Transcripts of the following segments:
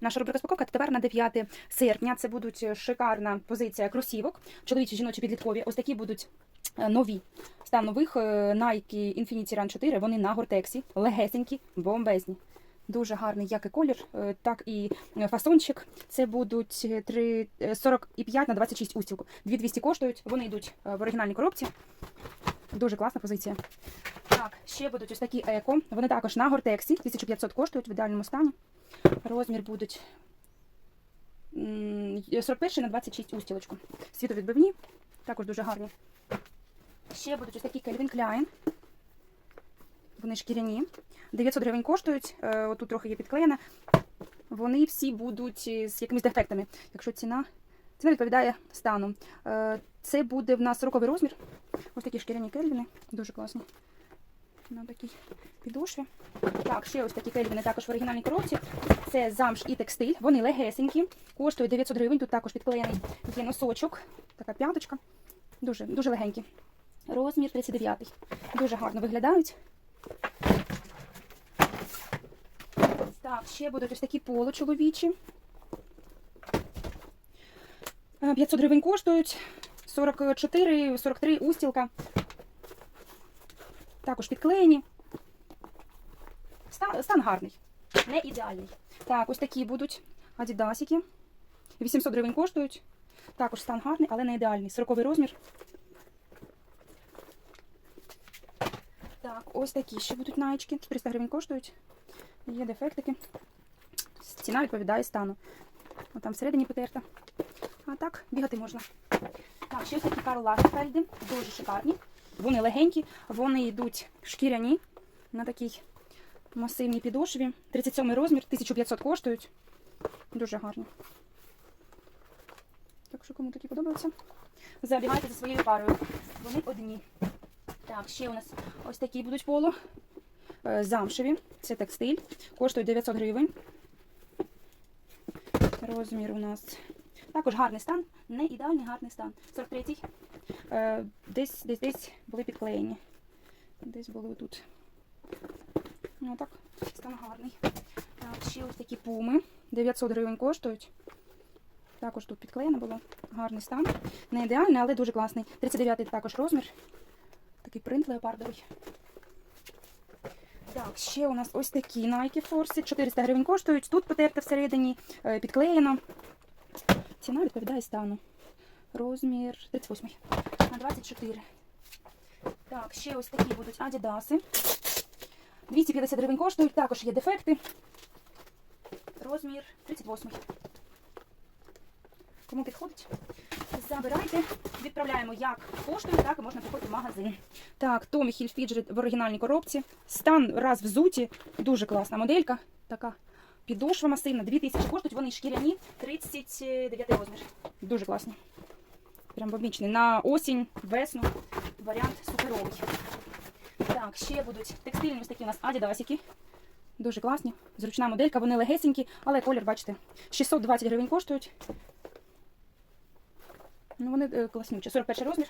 Наша рубрика спаковка тепер на 9 серпня. Це будуть шикарна позиція кросівок, чоловічі, жіночі підліткові. Ось такі будуть е, нові. Стан нових е, Nike Infinity Run 4. Вони на гортексі, легесенькі, бомбезні. Дуже гарний як і колір, е, так і е, фасончик. Це будуть е, три- е, 45 на 26 устілку. 2200 коштують. Вони йдуть е, в оригінальній коробці. Дуже класна позиція. Так, ще будуть ось такі еко. Вони також на гортексі. 1500 коштують в ідеальному стані. Розмір будуть м, 41 на 26 устілочку. Світовідбивні, також дуже гарні. Ще будуть ось такі Calvin Klein. Вони шкіряні. 900 гривень коштують. Е, Отут трохи є підклеєна. Вони всі будуть е, з якимись дефектами. Якщо ціна, ціна відповідає стану. Е, Це буде в нас 40 розмір. Ось такі шкіряні кельвіни. Дуже класні. На такій підошві. Так, ще ось такі кельвіни також в оригінальній коробці. Це замш і текстиль. Вони легесенькі, коштують 900 гривень. Тут також підклеєний є носочок, така п'яточка. Дуже, дуже легенькі. Розмір 39. Дуже гарно виглядають. Так, ще будуть ось такі поло чоловічі. Е, 500 гривень коштують. 44, 43 устілка. Також підклеєні. Стан, стан гарний, не ідеальний. Так, ось такі будуть адідасики. 800 гривень коштують. Також стан гарний, але не ідеальний. 40 розмір. Так, ось такі ще будуть наєчки. 400 гривень коштують. Є дефектики. Ціна відповідає стану. О, там всередині потерта. А так, бігати можна. Так, ще ось такі Карл Лагерфельди. Дуже шикарні. Вони легенькі, вони йдуть шкіряні на такій масивній підошві. 37 розмір, 1500 коштують. Дуже гарні. Так що кому такі подобаються, забігайте за своєю парою. Вони одні. Так, ще у нас ось такі будуть поло. Е, Замшеві. Це текстиль. Коштують 900 гривень. Розмір у нас. Також гарний стан. Не ідеальний, гарний стан. 43-й. Е, Десь, десь, десь були підклеєні. Десь були тут. Ну так, стан гарний. Так, ще ось такі пуми. 900 гривень коштують. Також тут підклеєно було. Гарний стан. Не ідеальний, але дуже класний. 39-й також розмір. Такий принт леопардовий. Так, ще у нас ось такі Nike Force. 400 гривень коштують. Тут потерта всередині, е, підклеєно. Ціна відповідає стану. Розмір 38 на 24. Так, ще ось такі будуть Адідаси. 250 гривень коштують, також є дефекти. Розмір 38. Кому підходить? Забирайте, відправляємо як поштою, так і можна приходити в магазин. Так, Tommy Hilfiger в оригінальній коробці. Стан раз взуті. Дуже класна моделька. Така підошва масивна. 2000 коштують, вони шкіряні, 39 розмір. Дуже класні. Прям бомбічний. На осінь, весну. Варіант суперовий. Так, ще будуть текстильні ось такі у нас адідасики. Дуже класні. Зручна моделька, вони легесенькі, але колір, бачите, 620 гривень коштують. Ну, вони е, класнючі. 41 розмір.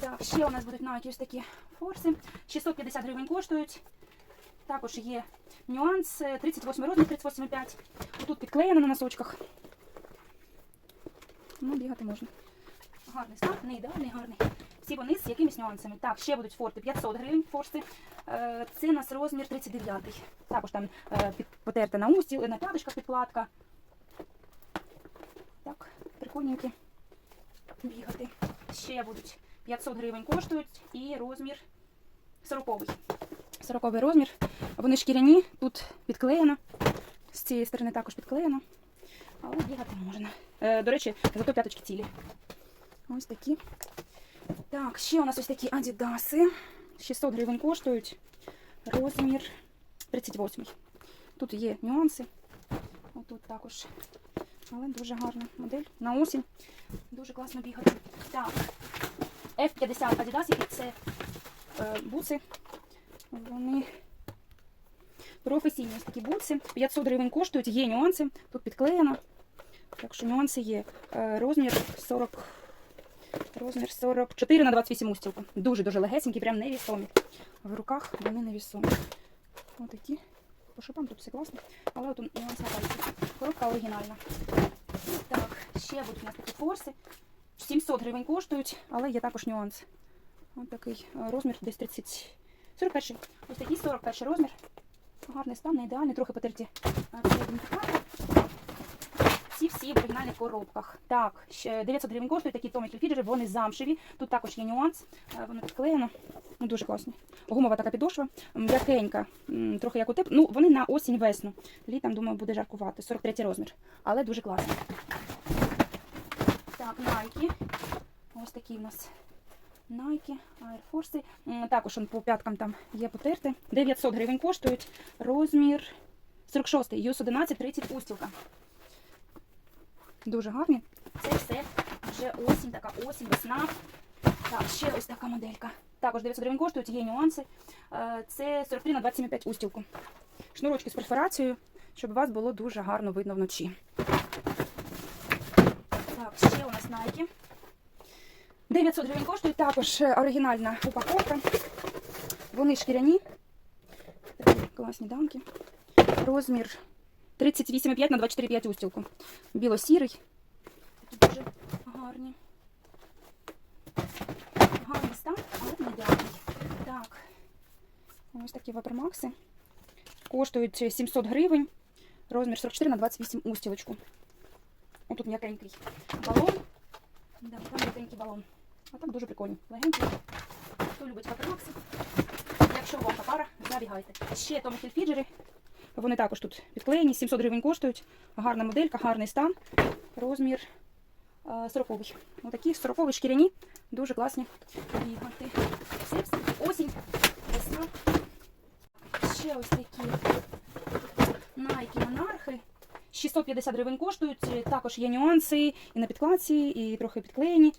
Так, ще у нас будуть Nike ось такі форси. 650 гривень коштують. Також є нюанс. е, 38 розмір, 38,5. Тут підклеєно на носочках. Ну, бігати можна. Гарний стан, не ідеальний, гарний. Всі вони з якимись нюансами. Так, ще будуть форти 500 гривень форси. Е, Це у нас розмір 39. Також там е, потерта на усті, на п'яточках підкладка. Так, прикольненькі. Бігати. Ще будуть 500 гривень коштують і розмір 40. 40 розмір. Вони шкіряні, тут підклеєно. З цієї сторони також підклеєно. Але бігати можна. Е, до речі, зато п'яточки цілі. Ось такі. Так, ще у нас ось такі адідаси. 600 гривень коштують. Розмір 38. Тут є нюанси. Отут також. Але дуже гарна модель. На осінь. Дуже класно бігати. Так. F50 Adidas, це е, буци. Вони професійні ось такі бутси. 500 гривень коштують, є нюанси. Тут підклеєно. Так що нюанси є. Е, розмір 40. Розмір 44 на 28 устілка. Дуже-дуже легесенькі, прям невісомі. В руках вони невісомі. Ось такі по шипам, тут все класно. Але от нюанс на пальці. Коробка оригінальна. Так, ще будуть у нас такі форси. 700 гривень коштують, але є також нюанс. Ось такий е, розмір десь 30. 41. Ось такий 41 розмір. Гарний стан, не ідеальний, трохи потерті. Ці всі в оригінальних коробках. Так, ще 900 гривень коштують такі Tommy Hilfiger, вони замшеві. Тут також є нюанс. Воно підклеєно. Ну, дуже класні. Гумова така підошва, м'якенька, трохи як у тип. Ну, вони на осінь весну. Літом, думаю, буде жаркувати. 43 розмір. Але дуже класні. Так, Nike. Ось такі в нас Nike, Air Force. Також он по п'яткам там є потерти. 900 гривень коштують. Розмір 46, юс 11, 30 устілка. Дуже гарні. Це все вже осінь, така осінь, весна. Так, ще ось така моделька. Також 900 гривень коштують, є нюанси. Е, Це 43 на 27,5 устілку. Шнурочки з перфорацією, щоб вас було дуже гарно видно вночі. Так, ще у нас Nike. 900 гривень коштують, також е, оригінальна упаковка. Вони шкіряні. Такі класні дамки. Розмір 38,5 на 24,5 устілку. Біло-сірий. Такі дуже гарні. Гарний стан, але не ідеальний. Так. Ось такі ватермакси. Коштують 700 гривень. Розмір 44 на 28 устілочку. Ось тут м'якенький балон. Да, там м'якенький балон. А так дуже прикольно. Легенький. Хто любить ватермакси? Якщо ваша пара, забігайте. Ще Tommy Hilfiger. Вони також тут підклеєні, 700 гривень коштують. Гарна моделька, гарний стан. Розмір е, 40 Отакі 40 шкіряні, дуже класні бігати. Осінь, весна. Ще ось такі Nike монархи. 650 гривень коштують. Е, Також є нюанси і на підкладці, і трохи підклеєні.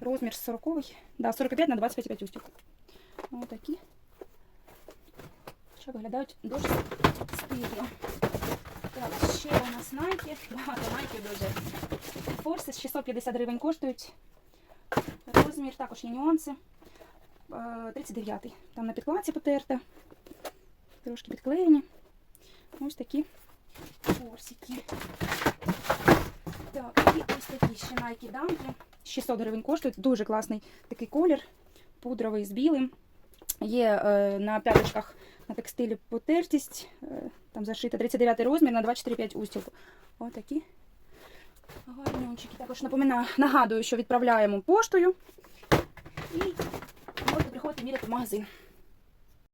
Розмір 40 да, 45 на 25 устілок. Отакі. Що виглядають дуже стильно. Так, ще у нас Nike. Багато Nike дуже. Форси 650 гривень коштують. Розмір також є нюанси. Е, 39-й. Там на підкладці потерта. Трошки підклеєні. Ось такі форсики. Так, і ось такі ще Nike дамки. 600 гривень коштують. Дуже класний такий колір. Пудровий з білим. Є е, на п'яточках на текстилі потертість. Е, там зашита 39 розмір на 24,5 устілку. Ось такі гарнючики. Також напоминаю, нагадую, що відправляємо поштою. І можете приходити міряти в магазин.